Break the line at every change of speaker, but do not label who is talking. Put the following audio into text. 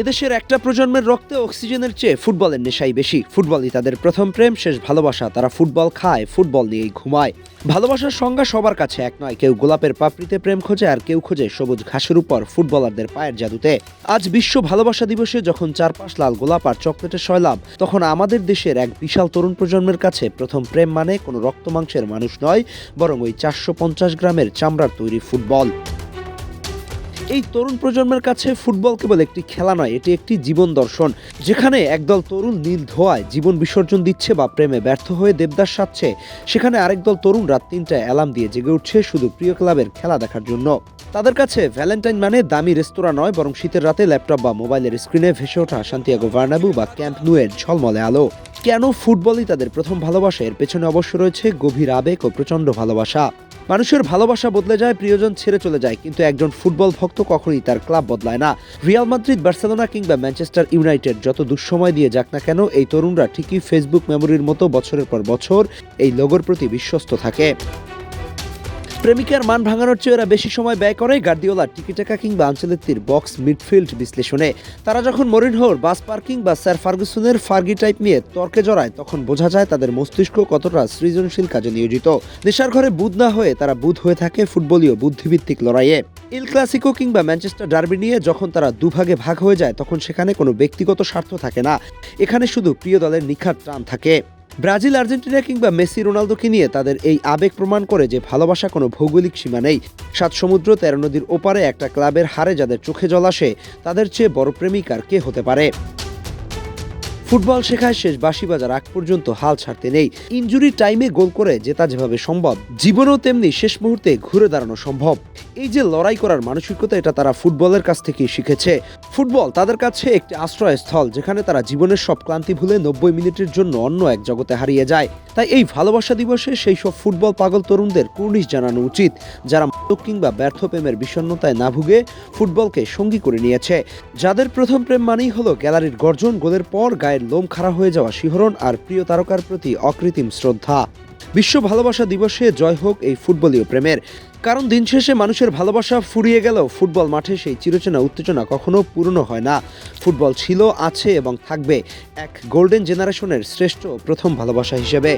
এদেশের একটা প্রজন্মের রক্তে অক্সিজেনের চেয়ে ফুটবলের নেশাই বেশি। ফুটবলই তাদের প্রথম প্রেম, শেষ ভালোবাসা। তারা ফুটবল খায়, ফুটবল নিয়েই ঘুমায়। ভালোবাসার সংজ্ঞা সবার কাছে এক নয়, কেউ গোলাপের পাপড়িতে প্রেম খোঁজে আর কেউ খোঁজে সবুজ ঘাসের উপর ফুটবলারদের পায়ের জাদুতে। আজ বিশ্ব ভালোবাসা দিবসে যখন চারপাশ লাল গোলাপ আর চকলেটের সয়লাভ তখন আমাদের দেশের এক বিশাল তরুণ প্রজন্মের কাছে প্রথম প্রেম মানে কোনো রক্তমাংসের মানুষ নয়, বরং ওই চারশো পঞ্চাশ গ্রামের চামড়ার তৈরি ফুটবল। এই তরুণ প্রজন্মের কাছে ফুটবল কেবল একটি খেলা নয়, এটি একটি জীবন দর্শন। যেখানে একদল তরুণ নীল ধোয়ায় জীবন বিসর্জন দিচ্ছে বা প্রেমে ব্যর্থ হয়ে দেবদাস সাজছে, সেখানে আরেক দল তরুণ রাত তিনটায় অ্যালার্ম দিয়ে জেগে উঠছে শুধু প্রিয় ক্লাবের খেলা দেখার জন্য। তাদের কাছে ভ্যালেন্টাইন মানে দামি রেস্তোরাঁ নয়, বরং শীতের রাতে ল্যাপটপ বা মোবাইলের স্ক্রিনে ভেসে ওঠা সান্তিয়াগো ভার্নাবু বা ক্যাম্প নুয়ের ঝলমলে আলো। কেন ফুটবলই তাদের প্রথম ভালোবাসা? এর পেছনে অবশ্য রয়েছে গভীর আবেগ ও প্রচণ্ড ভালোবাসা। মানুষের ভালোবাসা বদলে যায়, প্রিয়জন ছেড়ে চলে যায়। কিন্তু একজন ফুটবল ভক্ত কখনোই তার ক্লাব বদলায় না। রিয়াল মাদ্রিদ, বার্সেলোনা কিংবা ম্যানচেস্টার ইউনাইটেড যত দুঃসময় দিয়ে যাক না কেন, এই তরুণরা ঠিকই ফেসবুক মেমোরির মতো বছরের পর বছর এই লোগোর প্রতি বিশ্বস্ত থাকে। প্রেমিকার মান ভাঙানোর চেয়ে এরা বেশি সময় ব্যয় করে গার্দিওলা, টিকিটাকা কিংবা আঞ্চলিকটির বক্স মিডফিল্ড বিশ্লেষণে। তারা যখন মরিনহোর বাস পার্কিং বা স্যার ফার্গুসনের ফার্গি টাইপ নিয়ে তর্কে জড়ায়, তখন বোঝা যায় তাদের মস্তিষ্ক কতটা সৃজনশীল কাজে নিয়োজিত। নেশার ঘরে বুধ না হয়ে তারা বুধ হয়ে থাকে ফুটবলীয় বুদ্ধিভিত্তিক লড়াইয়ে। ইল ক্লাসিকো কিংবা ম্যানচেস্টার ডার্বি নিয়ে যখন তারা দুভাগে ভাগ হয়ে যায়, তখন সেখানে কোনো ব্যক্তিগত স্বার্থ থাকে না। এখানে শুধু প্রিয় দলের নিখাত টান থাকে। ব্রাজিল, আর্জেন্টিনা কিংবা মেসি, রোনালদোকে নিয়ে তাদের এই আবেগ প্রমাণ করে যে ভালোবাসা কোনো ভৌগোলিক সীমা নেই। সাত সমুদ্র, তেরো নদীর ওপারে একটা ক্লাবের হারে যাদের চোখে জল আসে, তাদের চেয়ে বড় প্রেমিক আর কে হতে পারে? ফুটবল শেখায় শেষ বাঁশি বাজার আগ পর্যন্ত হাল ছাড়তে নেই। ইঞ্জুরি টাইমে গোল করে জেতা যেভাবে সম্ভব, জীবনও তেমনি শেষ মুহূর্তে ঘুরে দাঁড়ানো সম্ভব। এই যে লড়াই করার মানসিকতা, এটা তারা ফুটবলের কাছ থেকেই শিখেছে। ফুটবল তাদের কাছে একটি আশ্রয়স্থল, যেখানে তারা জীবনের সব ক্লান্তি ভুলে নব্বই মিনিটের জন্য অন্য এক জগতে হারিয়ে যায়। তাই এই ভালোবাসা দিবসে সেই সব ফুটবল পাগল তরুণদের কুর্নিশ জানানো উচিত, যারা কিংবা ব্যর্থ প্রেমের বিষণ্ণতায় না ভুগে ফুটবলকে সঙ্গী করে নিয়েছে। যাদের প্রথম প্রেম মানেই হলো গ্যালারির গর্জন, গোলের পর গায়ের লোম খাড়া হয়ে যাওয়া শিহরণ আর প্রিয় তারকার প্রতি অকৃত্রিম শ্রদ্ধা। বিশ্ব ভালোবাসা দিবসে জয় হোক এই ফুটবলীয় প্রেমের। কারণ দিন শেষে মানুষের ভালোবাসা ফুরিয়ে গেলেও ফুটবল মাঠে সেই চিরচেনা উত্তেজনা কখনো পূর্ণ হয় না। ফুটবল ছিল আছে এবং থাকবে এক গোল্ডেন জেনারেশনের শ্রেষ্ঠ প্রথম ভালোবাসা হিসেবে।